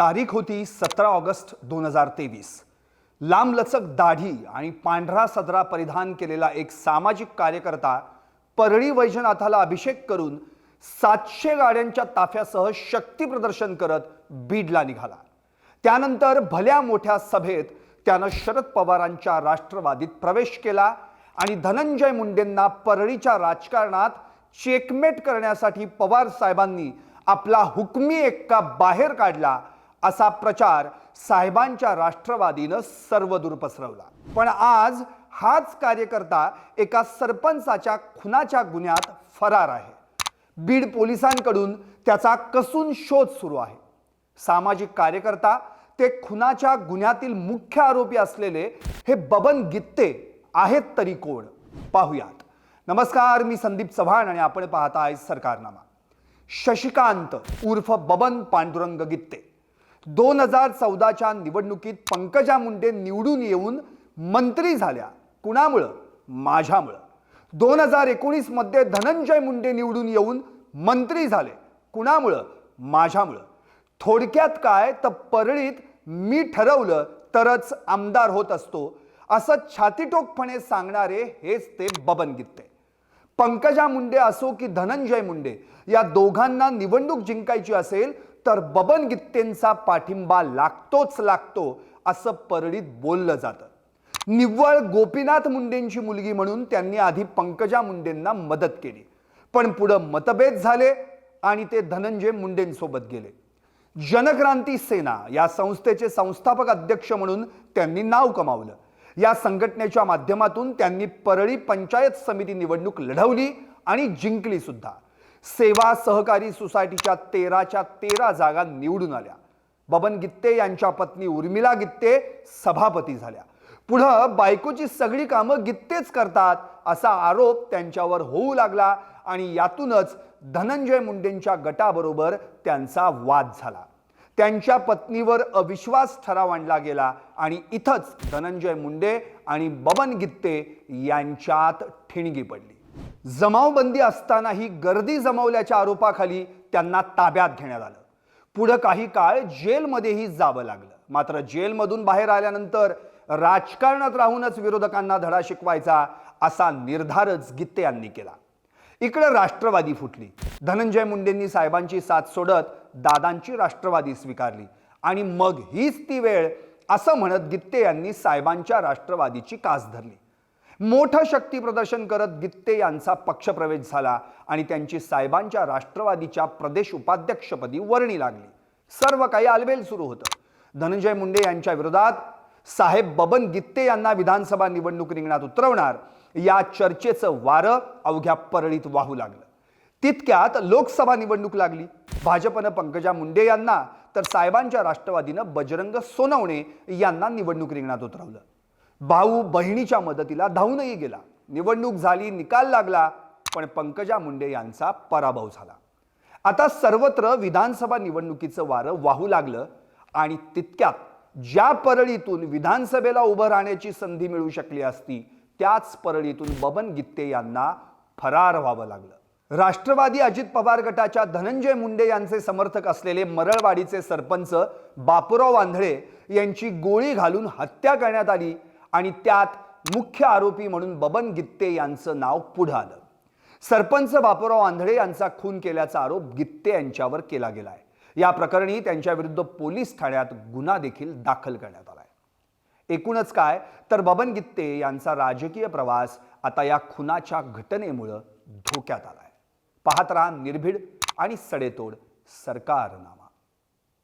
तारीख होती सतरा ऑगस्ट दोन हजार तेवीस. लांबलचक दाढी आणि पांढरा सदरा परिधान केलेला एक सामाजिक कार्यकर्ता परळी वैजनाथाला अभिषेक करून सातशे गाड्यांच्या ताफ्यासह शक्ती प्रदर्शन करत बीडला निघाला. त्यानंतर भल्या मोठ्या सभेत त्यानं शरद पवारांच्या राष्ट्रवादीत प्रवेश केला आणि धनंजय मुंडेंना परळीच्या राजकारणात चेकमेट करण्यासाठी पवार साहेबांनी आपला हुकमी एक्का बाहेर काढला असा प्रचार साहेबांच्या राष्ट्रवादीनं सर्वदूर पसरवला. पण आज हाच कार्यकर्ता एका सरपंचाच्या खुनाच्या गुन्ह्यात फरार आहे. बीड पोलिसांकडून त्याचा कसून शोध सुरू आहे. सामाजिक कार्यकर्ता ते खुनाच्या गुन्ह्यातील मुख्य आरोपी असलेले हे बबन गित्ते आहेत तरी कोण? पाहुयात. नमस्कार मी संदीप चव्हाण आणि आपण पाहत आहे सरकारनामा. शशिकांत उर्फ बबन पांडुरंग गित्ते. दोन हजार चौदाच्या निवडणुकीत पंकजा मुंडे निवडून येऊन मंत्री झाल्या. कुणामुळं? माझ्यामुळं. दोन हजार एकोणीसमध्ये धनंजय मुंडे निवडून येऊन मंत्री झाले. कुणामुळं? माझ्यामुळं. थोडक्यात काय? तर परळीत मी ठरवलं तरच आमदार होत असतो. असं छातीटोकपणे सांगणारे हेच ते बबन गित्ते पंकजा मुंडे असो की धनंजय मुंडे या दोघांना निवडणूक जिंकायची असेल तर बबन गित्तेंचा पाठिंबा लागतोच लागतो असं परळीत बोललं जातं. निव्वळ गोपीनाथ मुंडेंची मुलगी म्हणून त्यांनी आधी पंकजा मुंडेंना मदत केली. पण पुढं मतभेद झाले आणि ते धनंजय मुंडेंसोबत गेले. जनक्रांती सेना या संस्थेचे संस्थापक अध्यक्ष म्हणून त्यांनी नाव कमावलं. या संघटनेच्या माध्यमातून त्यांनी परळी पंचायत समिती निवडणूक लढवली आणि जिंकली सुद्धा. सेवा सहकारी सोसायटीच्या तेराच्या तेरा जागा निवडून आल्या. बबन गित्ते यांच्या पत्नी उर्मिला गित्ते सभापती झाल्या. पुढं बायकोची सगळी कामं गित्तेच करतात असा आरोप त्यांच्यावर होऊ लागला आणि यातूनच धनंजय मुंडेंच्या गटाबरोबर त्यांचा वाद झाला. त्यांच्या पत्नीवर अविश्वास ठराव आणला गेला आणि इथंच धनंजय मुंडे आणि बबन गित्ते यांच्यात ठिणगी पडली. जमावबंदी असतानाही गर्दी जमवल्याच्या आरोपाखाली त्यांना ताब्यात घेण्यात आलं. पुढं काही काळ जेलमध्येही जावं लागलं. मात्र जेलमधून बाहेर आल्यानंतर राजकारणात राहूनच विरोधकांना धडा शिकवायचा असा निर्धारच गित्ते यांनी केला. इकडं राष्ट्रवादी फुटली. धनंजय मुंडेंनी साहेबांची साथ सोडत दादांची राष्ट्रवादी स्वीकारली. आणि मग हीच ती वेळ असं म्हणत गित्ते यांनी साहेबांच्या राष्ट्रवादीची कास धरली. मोठं शक्ती प्रदर्शन करत गित्ते यांचा पक्षप्रवेश झाला आणि त्यांची साहेबांच्या राष्ट्रवादीच्या प्रदेश उपाध्यक्षपदी वर्णी लागली. सर्व काही आलबेल सुरू होतं. धनंजय मुंडे यांच्या विरोधात साहेब बबन गित्ते यांना विधानसभा निवडणूक रिंगणात उतरवणार या चर्चेचं वारं अवघ्या परळीत वाहू लागलं. तितक्यात लोकसभा निवडणूक लागली. भाजपनं पंकजा मुंडे यांना तर साहेबांच्या राष्ट्रवादीनं बजरंग सोनवणे यांना निवडणूक रिंगणात उतरवलं. भाऊ बहिणीच्या मदतीला धावूनही गेला. निवडणूक झाली निकाल लागला पण पंकजा मुंडे यांचा पराभव झाला. आता सर्वत्र विधानसभा निवडणुकीचं वारं वाहू लागलं आणि तितक्यात ज्या परळीतून विधानसभेला उभं राहण्याची संधी मिळू शकली असती त्याच परळीतून बबन गित्ते यांना फरार व्हावं लागलं. राष्ट्रवादी अजित पवार गटाच्या धनंजय मुंडे यांचे समर्थक असलेले मरळवाडीचे सरपंच बापूराव आंधळे यांची गोळी घालून हत्या करण्यात आली. आणि त्यात मुख्य आरोपी म्हणून बबन गित्ते यांचं नाव पुढं आलं. सरपंच बापूराव आंधळे यांचा खून केल्याचा आरोप गित्ते यांच्यावर केला गेलाय. या प्रकरणी त्यांच्या विरुद्ध पोलीस ठाण्यात गुन्हा देखील दाखल करण्यात आलाय. एकूणच काय? तर बबन गित्ते यांचा राजकीय प्रवास आता या खुनाच्या घटनेमुळं धोक्यात आलाय. पाहत राहा निर्भीड आणि सडेतोड सरकारनामा.